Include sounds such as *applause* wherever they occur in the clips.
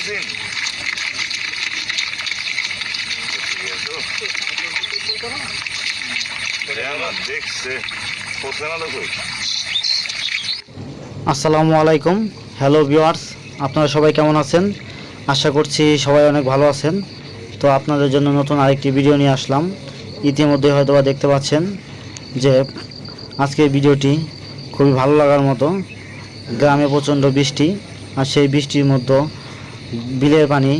আছেন আসসালামু আলাইকুম। হ্যালো ভিউয়ার্স আপনারা সবাই কেমন আছেন? আশা করছি সবাই অনেক ভালো আছেন। তো আপনাদের জন্য নতুন আরেকটি ভিডিও নিয়ে আসলাম। ইতিমধ্যে হয়তো বা দেখতে পাচ্ছেন যে আজকের ভিডিওটি খুবই ভালো লাগার মতো। গ্রামে প্রচণ্ড বৃষ্টি, আর সেই বৃষ্টির মধ্যে বিলের পানি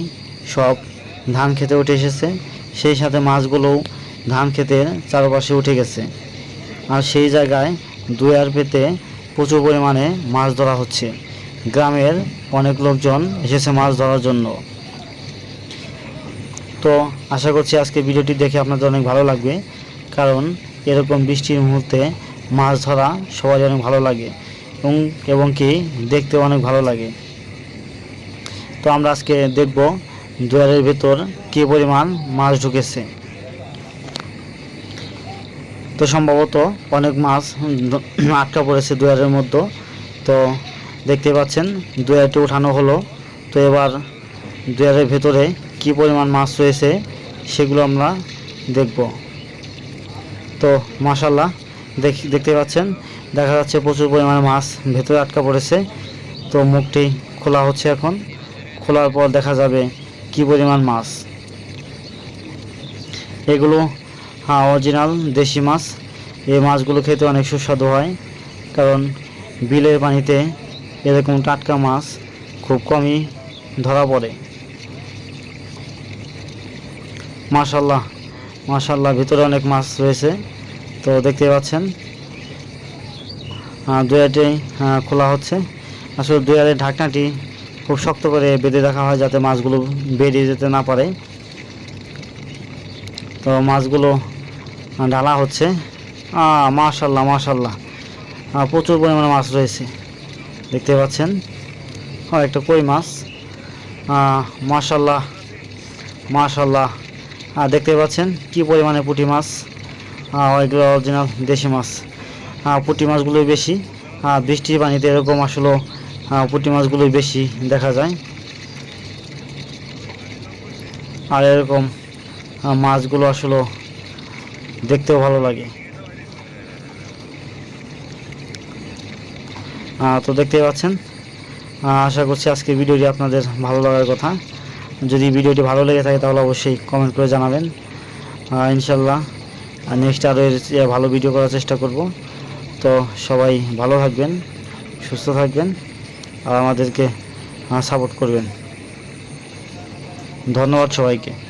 সব ধান খেতে উঠে এসেছে। সেই সাথে মাছগুলোও ধান খেতের চারপাশে উঠে গেছে। আর সেই জায়গায় দুয়ার পেতে প্রচুর পরিমাণে মাছ ধরা হচ্ছে। গ্রামের অনেক লোকজন এসেছে মাছ ধরার জন্য। তো আশা করছি আজকে ভিডিওটি দেখে আপনাদের অনেক ভালো লাগবে। কারণ এরকম বৃষ্টির মুহূর্তে মাছ ধরা সবারই অনেক ভালো লাগে এবং এবং কি দেখতে অনেক ভালো লাগে। তো আমরা আজকে দেখব দুয়ারের ভেতর কী পরিমাণ মাছ ঢুকেছে। তো সম্ভবত অনেক মাছ আটকা পড়েছে দুয়ারের মধ্যে। তো দেখতে পাচ্ছেন, দুয়ারটি উঠানো হলো। তো এবার দুয়ারের ভেতরে কি পরিমাণ মাছ রয়েছে সেগুলো আমরা দেখব। তো মাশাল্লাহ দেখ দেখতে পাচ্ছেন, দেখা যাচ্ছে প্রচুর পরিমাণে মাছ ভেতরে আটকা পড়েছে। তো মুখটি খোলা হচ্ছে এখন। খোলার পর দেখা যাবে কি পরিমাণ মাছ। এগুলো হ্যাঁ অরিজিনাল দেশি মাছ। এই মাছগুলো খেতে অনেক সুস্বাদু হয়, কারণ বিলের পানিতে এরকম টাটকা মাছ খুব কমই ধরা পড়ে। মাশাল্লাহ মাশাল্লাহ, ভিতরে অনেক মাছ রয়েছে, তো দেখতে পাচ্ছেন। দুয়ারটি খোলা হচ্ছে। আসলে দুয়ারের ঢাকনাটি খুব শক্ত করে বেঁধে রাখা হয় যাতে মাছগুলো বেরিয়ে যেতে না পারে। তো মাছগুলো ঢালা হচ্ছে। মাশাল্লাহ মাশাল্লাহ। প্রচুর পরিমাণে মাছ রয়েছে। দেখতে পাচ্ছেন? একটা কই মাছ। মাশাল্লাহ মাশাল্লাহ। দেখতে পাচ্ছেন? কি পরিমাণে পুঁটি মাছ। এগুলো অরিজিনাল দেশি মাছ। পুঁটি মাছগুলোই বেশি। বৃষ্টির পানিতে এরকম আসলে আহ, পুঁটি মাছগুলোই বেশি দেখা যায়। আর এরকম মাছগুলো আসলে দেখতেও ভালো লাগে। তো দেখতেই পাচ্ছেন আশা করছি আজকে ভিডিওটি আপনাদের ভালো লাগার কথা। যদি ভিডিওটি ভালো লেগে থাকে তাহলে অবশ্যই কমেন্ট করে জানাবেন। ইনশাল্লাহ নেক্সট আরও ভালো ভিডিও করার চেষ্টা করব। তো সবাই ভালো থাকবেন সুস্থ থাকবেন। আর আমাদেরকে সাপোর্ট করবেন। ধন্যবাদ সবাইকে। *laughs*